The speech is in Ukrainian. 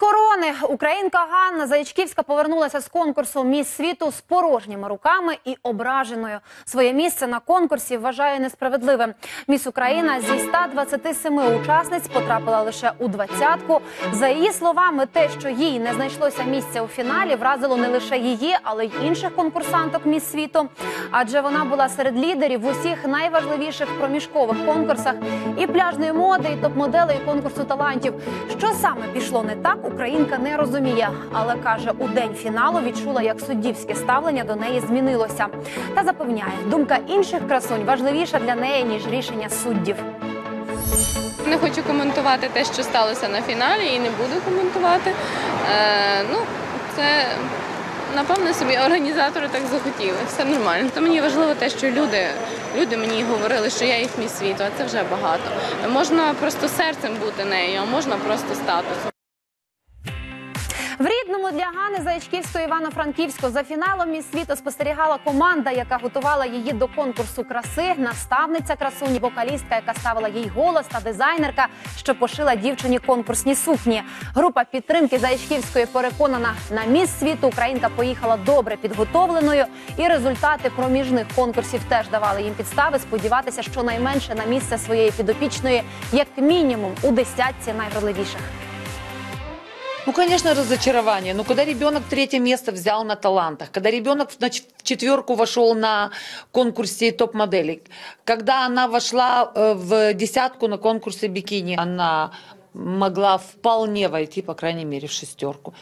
корони українка Ганна Заячківська повернулася з конкурсу Міс світу з порожніми руками і ображеною. Своє місце на конкурсі вважає несправедливим. Міс Україна зі 127 учасниць потрапила лише у двадцятку. За її словами, те, що їй не знайшлося місця у фіналі, вразило не лише її, але й інших конкурсанток Міс світу. Адже вона була серед лідерів в усіх найважливіших проміжкових конкурсах і пляжної моди, і топ-моделей, і конкурсу талантів. Що саме пішло не так, українка не розуміє, але каже, у день фіналу відчула, як суддівське ставлення до неї змінилося. Та запевняє, думка інших красунь важливіша для неї ніж рішення суддів. Не хочу коментувати те, що сталося на фіналі, і не буду коментувати. Е, ну, це напевно собі організатори так захотіли. Все нормально. То мені важливо те, що люди, люди мені говорили, що я їх мій світу, а це вже багато. Можна просто серцем бути нею, а можна просто статусом. В рідному для Гани Заячківської Івано-Франківську за фіналом міс світу спостерігала команда, яка готувала її до конкурсу краси, наставниця красуні, вокалістка, яка ставила їй голос та дизайнерка, що пошила дівчині конкурсні сукні. Група підтримки Заячківської переконана на міс світу. Українка поїхала добре підготовленою, і результати проміжних конкурсів теж давали їм підстави сподіватися, щонайменше на місце своєї підопічної, як мінімум у десятці найвродливіших. Ну, конечно, разочарование. Но когда ребенок третье место взял на талантах, когда ребенок в четверку вошел на конкурсе топ-моделей, когда она вошла э, в десятку на конкурсе бикини, она могла вполне войти, по крайней мере, в шестерку.